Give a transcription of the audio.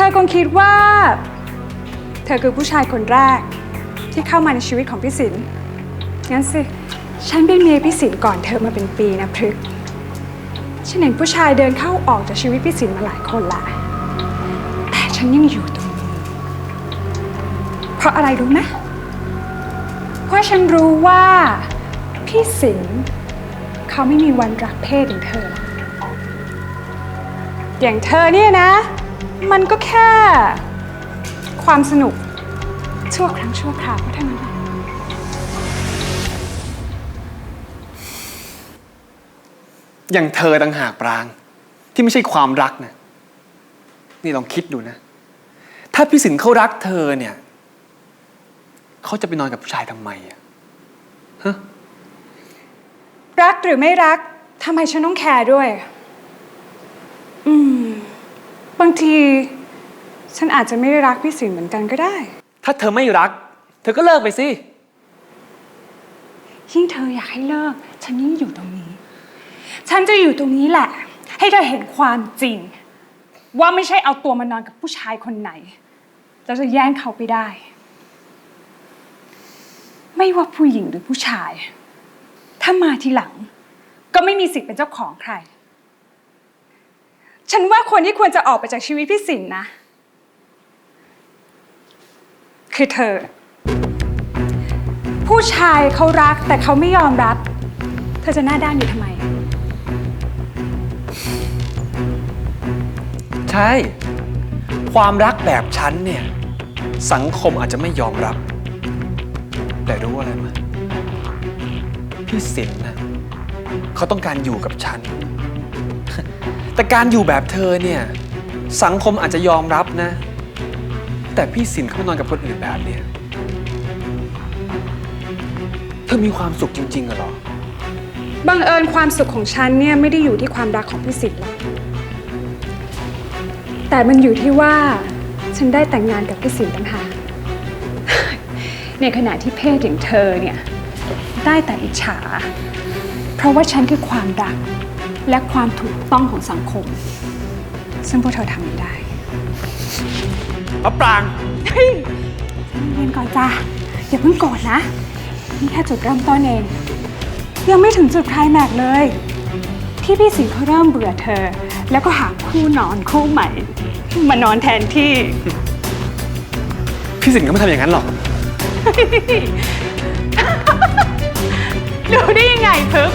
เธอคงคิดว่า เธอคือผู้ชายคนแรก ที่เข้ามาในชีวิตของพี่สินงั้นสิ ฉันเป็นเมียพี่สินก่อนเธอมาเป็นปีนะพฤกษ์ฉันเห็นผู้ชายเดินเข้าออกจากชีวิตพี่สินมาหลายคนละแต่ฉันยังอยู่ตรงนี้ เพราะอะไรรู้ไหมเพราะฉันรู้ว่าพี่สินเขาไม่มีวันรักเพศอย่างเธอหรอกอย่างเธอเนี่ยนะ มันก็แค่ ความสนุก ชั่วครั้งชั่วคราวเท่านั้นแหละอย่างเธอต่างหากปราง ที่ไม่ใช่ความรักนะนี่ลองคิดดูนะ ถ้าพี่สินเขารักเธอเนี่ย เขาจะไปนอนกับผู้ชายทำไมอะฮะ รักหรือไม่รักทำไมฉันต้องแคร์ด้วยอืม บางทีฉันอาจจะไม่ได้รักพี่สินเหมือนกันก็ได้ ถ้าเธอไม่รัก เธอก็เลิกไปสิ ยิ่งเธออยากให้เลิก ฉันยิ่งอยู่ตรงนี้ ฉันจะอยู่ตรงนี้แหละ ให้เธอเห็นความจริง ว่าไม่ใช่เอาตัวมานอนกับผู้ชายคนไหนแล้วจะแย่งเขาไปได้ ไม่ว่าผู้หญิงหรือผู้ชาย ถ้ามาทีหลัง ก็ไม่มีสิทธิ์เป็นเจ้าของใคร ฉันว่าคนที่ควรจะออกไปจากชีวิตพี่สินนะ คือเธอ ผู้ชายเขารักแต่เขาไม่ยอมรับ เธอจะหน้าด้านอยู่ทำไม ใช่ ความรักแบบฉันเนี่ย สังคมอาจจะไม่ยอมรับ แต่รู้อะไรไหมพี่สินนะเขาต้องการอยู่กับฉัน แต่การอยู่แบบเธอเนี่ย สังคมอาจจะยอมรับนะ แต่พี่สินเขานอนกับคนอื่นแบบเนี้ยเธอมีความสุขจริงๆเหรอ บังเอิญความสุขของฉันเนี่ยไม่ได้อยู่ที่ความรักของพี่สิทธิ์หรอก แต่มันอยู่ที่ว่าฉันได้แต่งงานกับพี่สินต่างหาก ในขณะที่เพศอย่างเธอเนี่ยได้แต่อิจฉา เพราะว่าฉันคือความรัก และความถูกต้องของสังคม ซึ่งพวกเธอทำไม่ได้มะปราง เฮ้ยใจเย็นๆก่อนจ้าอย่าเพิ่งโกรธนะ นี่แค่จุดเริ่มต้นเอง ยังไม่ถึงจุดไคลายแม็กซ์เลยที่พี่สิงห์เขาเริ่มเบื่อเธอ แล้วก็หาคู่นอนคู่ใหม่ มานอนแทนที่ พี่สินก็ไม่ทำอย่างนั้นหรอกดูได้ยังไงพึก